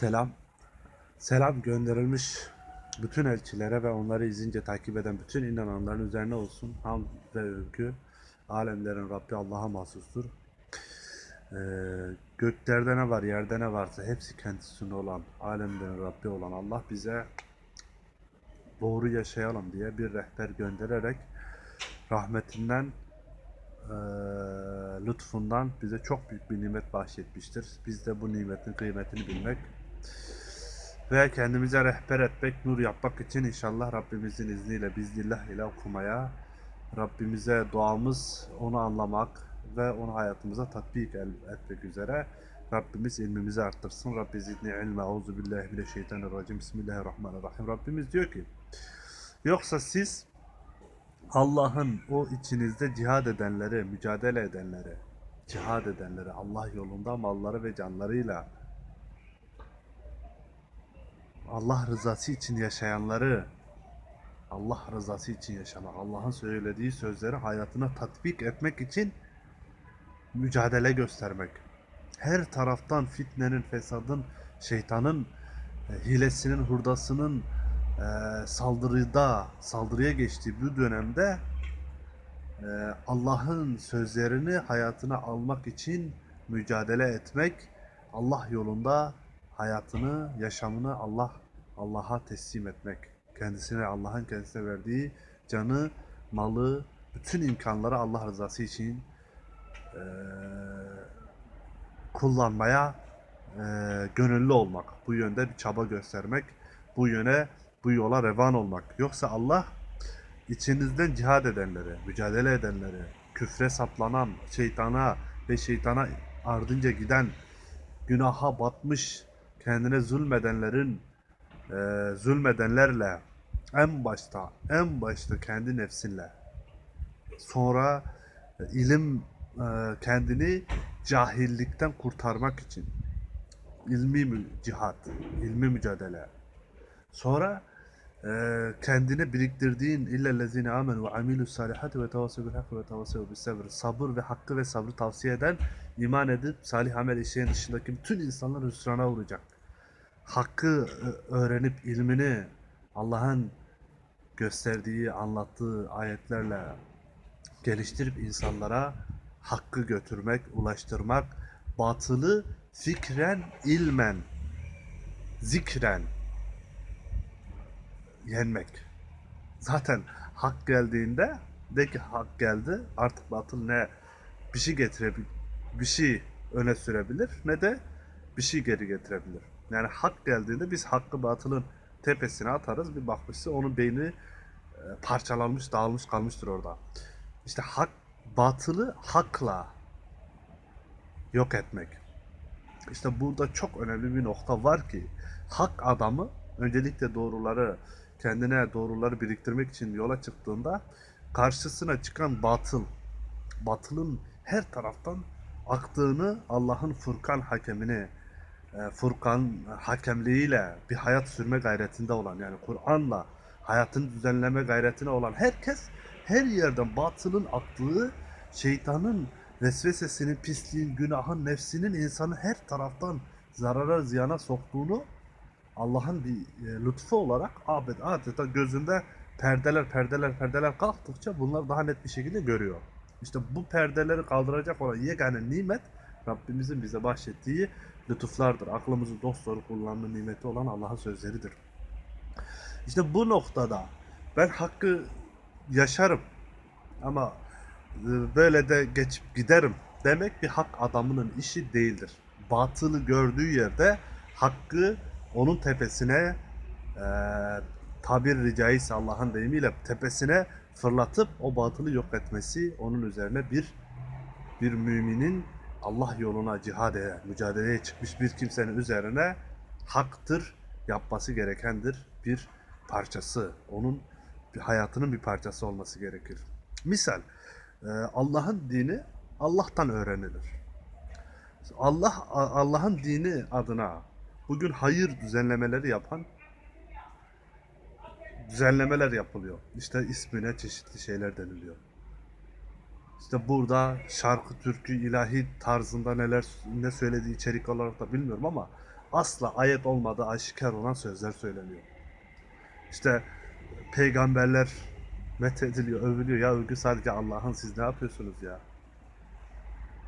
Selam. Selam gönderilmiş bütün elçilere ve onları izince takip eden bütün inananların üzerine olsun. Ham ve övgü alemlerin Rabbi Allah'a mahsustur. Ee, göklerde ne var, yerde ne varsa hepsi kendisinde olan, alemlerin Rabbi olan Allah bize doğru yaşayalım diye bir rehber göndererek rahmetinden eee, lütfundan bize çok büyük bir nimet bahşetmiştir. Biz de bu nimetin kıymetini bilmek ve kendimize rehber etmek, nur yapmak için inşallah Rabbimizin izniyle biznillah ile okumaya, Rabbimize duamız onu anlamak ve onu hayatımıza tatbik etmek üzere Rabbimiz ilmimizi arttırsın. Rabbi zidni ilme. Euzu billahi mineşşeytanirracim. Bismillahirrahmanirrahim. Rabbimiz diyor ki Yoksa siz Allah'ın o içinizde cihad edenleri, mücadele edenleri, cihad edenleri, Allah yolunda malları ve canlarıyla Allah rızası için yaşayanları, Allah rızası için yaşamak, Allah'ın söylediği sözleri hayatına tatbik etmek için mücadele göstermek. Her taraftan fitnenin, fesadın, şeytanın e, hilesinin, hurdasının e, saldırıda, saldırıya geçtiği bu dönemde e, Allah'ın sözlerini hayatına almak için mücadele etmek, Allah yolunda hayatını, yaşamını Allah Allah'a teslim etmek. Kendisine Allah'ın kendisine verdiği canı, malı, bütün imkanları Allah rızası için e, kullanmaya e, gönüllü olmak. Bu yönde bir çaba göstermek. Bu yöne, bu yola revan olmak. Yoksa Allah içinizden cihad edenleri, mücadele edenleri, küfre saplanan, şeytana ve şeytana ardınca giden, günaha batmış, kendine zulmedenlerin, e, zulmedenlerle en başta, en başta kendi nefsinle, sonra ilim e, kendini cahillikten kurtarmak için ilmi cihat, ilmi mücadele. Sonra kendine biriktirdiğin illellezine amenu ve amilu salihati ve tevasev bil hakkı ve tevasev bis sabr. Sabır ve hakkı ve sabrı tavsiye eden, iman edip salih amel işleyen dışındaki bütün insanlar hüsrana uğrayacak. Hakkı ö- öğrenip ilmini Allah'ın gösterdiği, anlattığı ayetlerle geliştirip insanlara hakkı götürmek, ulaştırmak, batılı fikren, ilmen, zikren yenmek. Zaten hak geldiğinde de ki hak geldi artık batıl ne bir şey getirebilir, bir şey öne sürebilir ne de bir şey geri getirebilir. Yani hak geldiğinde biz hakkı batılın tepesine atarız bir bakmışsa onun beyni e, parçalanmış, dağılmış kalmıştır orada. İşte hak batılı hakla yok etmek. İşte burada çok önemli bir nokta var ki hak adamı öncelikle doğruları kendine doğruları biriktirmek için yola çıktığında karşısına çıkan batıl batılın her taraftan aktığını Allah'ın Furkan hakemini e, Furkan hakemliğiyle bir hayat sürme gayretinde olan yani Kur'an'la hayatını düzenleme gayretine olan herkes her yerden batılın aktığı şeytanın vesvesesinin, pisliğin, günahın, nefsinin insanı her taraftan zarara, ziyana soktuğunu Allah'ın bir e, lütfu olarak abed adeta gözünde perdeler, perdeler, perdeler kalktıkça bunlar daha net bir şekilde görüyor. İşte bu perdeleri kaldıracak olan yegane nimet Rabbimizin bize bahşettiği lütuflardır. Aklımızı dost doğru kullanma nimeti olan Allah'ın sözleridir. İşte bu noktada ben hakkı yaşarım ama e, böyle de geçip giderim demek bir hak adamının işi değildir. Batılı gördüğü yerde hakkı onun tepesine e, tabir ricaiyse Allah'ın deyimiyle tepesine fırlatıp o batılı yok etmesi onun üzerine bir bir müminin Allah yoluna cihad eden, mücadeleye çıkmış bir kimsenin üzerine haktır, yapması gerekendir bir parçası. Onun hayatının bir parçası olması gerekir. Misal, e, Allah'ın dini Allah'tan öğrenilir. Allah Allah'ın dini adına bugün hayır düzenlemeleri yapan düzenlemeler yapılıyor. İşte ismine çeşitli şeyler deniliyor. İşte burada şarkı, türkü, ilahi tarzında neler ne söylediği içerik olarak da bilmiyorum ama asla ayet olmadığı aşikar olan sözler söyleniyor. İşte peygamberler methediliyor, övülüyor. Ya övgü sadece Allah'ın siz ne yapıyorsunuz ya?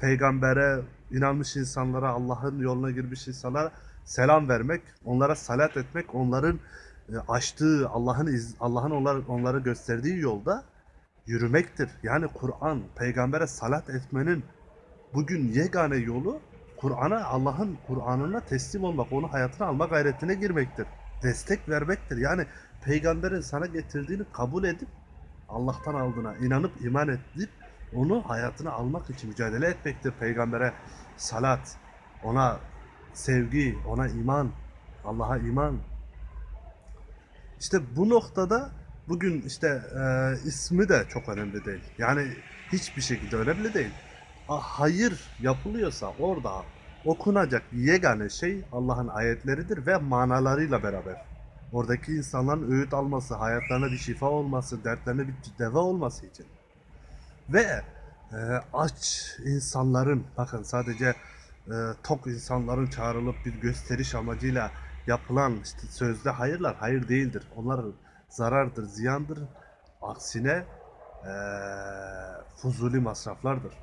Peygambere inanmış insanlara, Allah'ın yoluna girmiş insanlara selam vermek, onlara salat etmek, onların e, açtığı, Allah'ın Allah'ın onlara, onlara gösterdiği yolda yürümektir. Yani Kur'an, peygambere salat etmenin bugün yegane yolu Kur'an'a, Allah'ın Kur'an'ına teslim olmak, onu hayatına alma gayretine girmektir. Destek vermektir. Yani peygamberin sana getirdiğini kabul edip Allah'tan aldığına inanıp iman edip onu hayatına almak için mücadele etmektir. Peygambere salat, ona sevgi, ona iman, Allah'a iman. İşte bu noktada bugün işte e, ismi de çok önemli değil. Yani hiçbir şekilde önemli değil. A- Hayır yapılıyorsa orada okunacak yegane şey Allah'ın ayetleridir ve manalarıyla beraber. Oradaki insanların öğüt alması, hayatlarına bir şifa olması, dertlerine bir deva olması için. Ve e, aç insanların, bakın sadece e, tok insanların çağrılıp bir gösteriş amacıyla yapılan işte sözde hayırlar hayır değildir. Onlar zarardır, ziyandır. Aksine e, fuzuli masraflardır.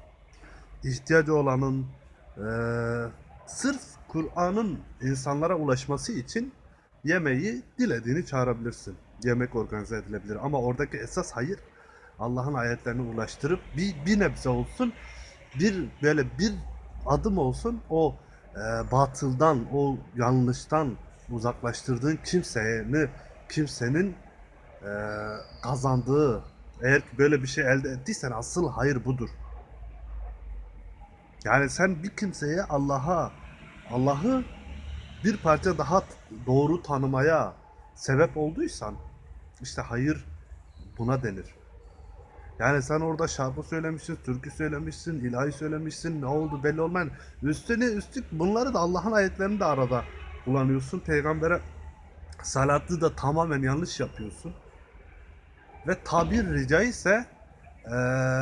İhtiyacı olanın e, sırf Kur'an'ın insanlara ulaşması için yemeği dilediğini çağırabilirsin. Yemek organize edilebilir. Ama oradaki esas hayır Allah'ın ayetlerini ulaştırıp bir, bir nebze olsun bir böyle bir adım olsun o e, batıldan, o yanlıştan uzaklaştırdığın kimseni, kimsenin e, kazandığı eğer ki böyle bir şey elde ettiysen asıl hayır budur. Yani sen bir kimseye Allah'a Allah'ı bir parça daha doğru tanımaya sebep olduysan işte hayır buna denir. Yani sen orada şarkı söylemişsin, türkü söylemişsin, ilahi söylemişsin, ne oldu belli olmayan. Üstüne üstlük bunları da Allah'ın ayetlerini de arada kullanıyorsun. Peygambere salatı da tamamen yanlış yapıyorsun. Ve tabir rica ise eee,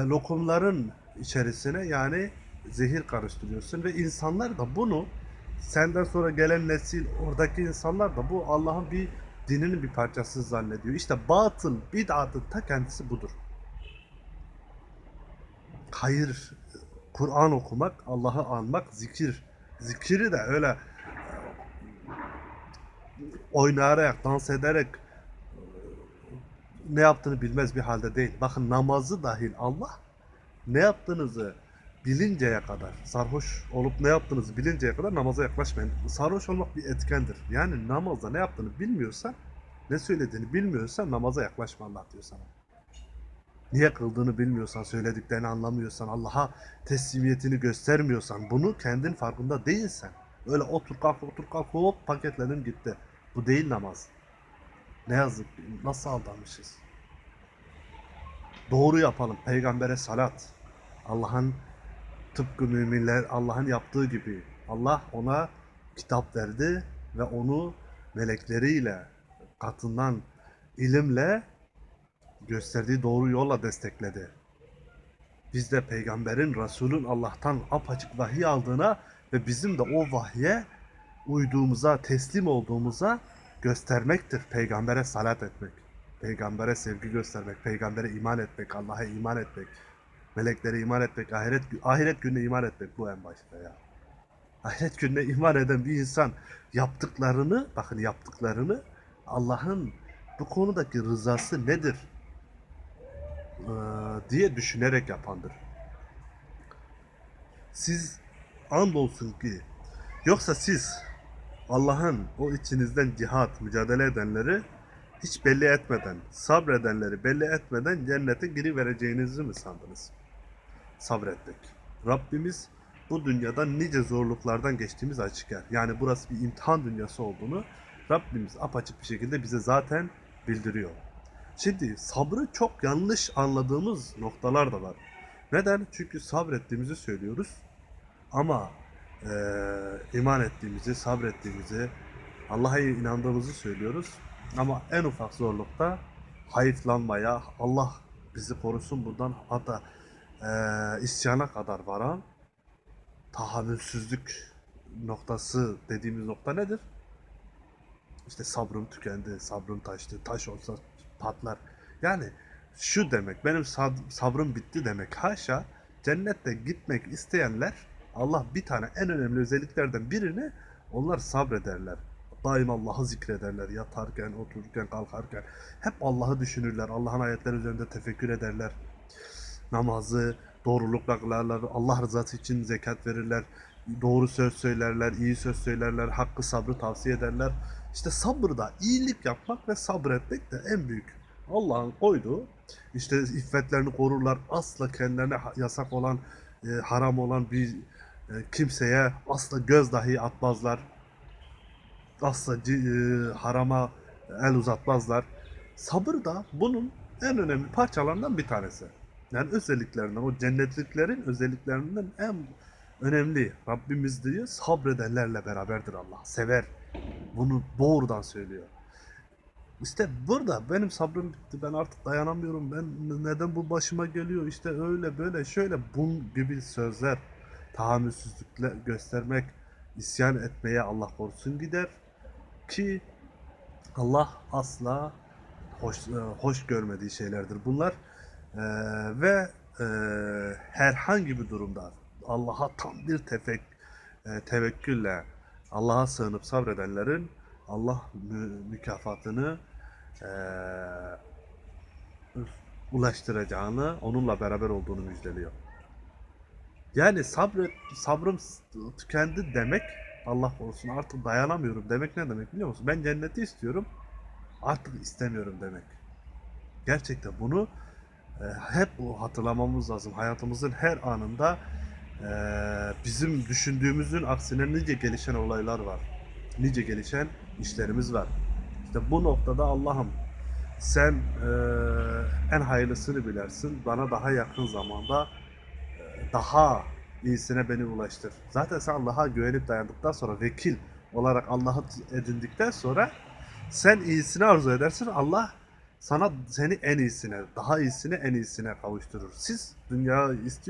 lokumların içerisine yani zehir karıştırıyorsun. Ve insanlar da bunu senden sonra gelen nesil, oradaki insanlar da bu Allah'ın bir dininin bir parçası zannediyor. İşte batıl, bid'atın ta kendisi budur hayır, Kur'an okumak, Allah'ı anmak, zikir. Zikiri de öyle oynayarak, dans ederek ne yaptığını bilmez bir halde değil. Bakın namazı dahil Allah ne yaptığınızı bilinceye kadar, sarhoş olup ne yaptığınızı bilinceye kadar namaza yaklaşmayın. Sarhoş olmak bir etkendir. Yani namazda ne yaptığını bilmiyorsan, ne söylediğini bilmiyorsan namaza yaklaşma Allah diyor sana. Niye kıldığını bilmiyorsan, söylediklerini anlamıyorsan, Allah'a teslimiyetini göstermiyorsan, bunu kendin farkında değilsen, öyle otur kalk otur kalk hop paketledin gitti. Bu değil namaz. Ne yazık ki nasıl aldanmışız. Doğru yapalım. Peygambere salat. Allah'ın tıpkı müminler Allah'ın yaptığı gibi. Allah ona kitap verdi ve onu melekleriyle katından ilimle gösterdiği doğru yolla destekledi. Biz de peygamberin, Resulün Allah'tan apaçık vahiy aldığına ve bizim de o vahye uyduğumuza, teslim olduğumuza göstermektir. Peygambere salat etmek, peygambere sevgi göstermek, peygambere iman etmek, Allah'a iman etmek, meleklere iman etmek, ahiret ahiret gününe iman etmek bu en başta ya. Ahiret gününe iman eden bir insan yaptıklarını, bakın yaptıklarını Allah'ın bu konudaki rızası nedir? Ee, diye düşünerek yapandır. Siz andolsun ki yoksa siz Allah'ın o içinizden cihat, mücadele edenleri hiç belli etmeden, sabredenleri belli etmeden cennete girivereceğinizi mi sandınız? Sabretmek. Rabbimiz bu dünyada nice zorluklardan geçtiğimiz açıklar. Yani burası bir imtihan dünyası olduğunu Rabbimiz apaçık bir şekilde bize zaten bildiriyor. Şimdi sabrı çok yanlış anladığımız noktalar da var. Neden? Çünkü sabrettiğimizi söylüyoruz. Ama eee, iman ettiğimizi, sabrettiğimizi, Allah'a inandığımızı söylüyoruz. Ama en ufak zorlukta hayıflanmaya, Allah bizi korusun buradan hatta eee isyana kadar varan tahammülsüzlük noktası dediğimiz nokta nedir? İşte sabrım tükendi, sabrım taştı, taş olsa patlar. Yani şu demek, benim sab- sabrım bitti demek. Haşa, cennette gitmek isteyenler, Allah bir tane en önemli özelliklerden birini, onlar sabrederler. Daim Allah'ı zikrederler, yatarken, otururken, kalkarken. Hep Allah'ı düşünürler, Allah'ın ayetleri üzerinde tefekkür ederler. Namazı, doğrulukla kılarlar, Allah rızası için zekat verirler, doğru söz söylerler, iyi söz söylerler, hakkı sabrı tavsiye ederler. İşte sabırda iyilik yapmak ve sabretmek de en büyük Allah'ın koyduğu işte iffetlerini korurlar. Asla kendilerine yasak olan, e, haram olan bir e, kimseye asla göz dahi atmazlar. Asla e, harama el uzatmazlar. Sabır da bunun en önemli parçalarından bir tanesi. Yani özelliklerinden, o cennetliklerin özelliklerinden en önemli. Rabbimiz diyor sabredenlerle beraberdir Allah. Sever. Bunu doğrudan söylüyor. İşte burada benim sabrım bitti. Ben artık dayanamıyorum. Ben neden bu başıma geliyor? İşte öyle böyle şöyle bun gibi sözler tahammülsüzlükle göstermek, isyan etmeye Allah korusun gider ki Allah asla hoş e, hoş görmediği şeylerdir bunlar. Ee, ve e, herhangi bir durumda Allah'a tam bir tefek, e, tevekkülle Allah'a sığınıp sabredenlerin Allah mü- mükafatını e, ulaştıracağını, onunla beraber olduğunu müjdeliyor. Yani sabret, sabrım tükendi demek Allah korusun artık dayanamıyorum demek ne demek biliyor musun? Ben cenneti istiyorum artık istemiyorum demek. Gerçekten bunu e, hep hatırlamamız lazım. Hayatımızın her anında e, bizim düşündüğümüzün aksine nice gelişen olaylar var. Nice gelişen işlerimiz var. İşte bu noktada Allah'ım sen e, en hayırlısını bilersin. Bana daha yakın zamanda e, daha iyisine beni ulaştır. Zaten sen Allah'a güvenip dayandıktan sonra vekil olarak Allah'ı edindikten sonra sen iyisini arzu edersin. Allah sana seni en iyisine, daha iyisine, en iyisine kavuşturur. Siz dünya istiyorsunuz.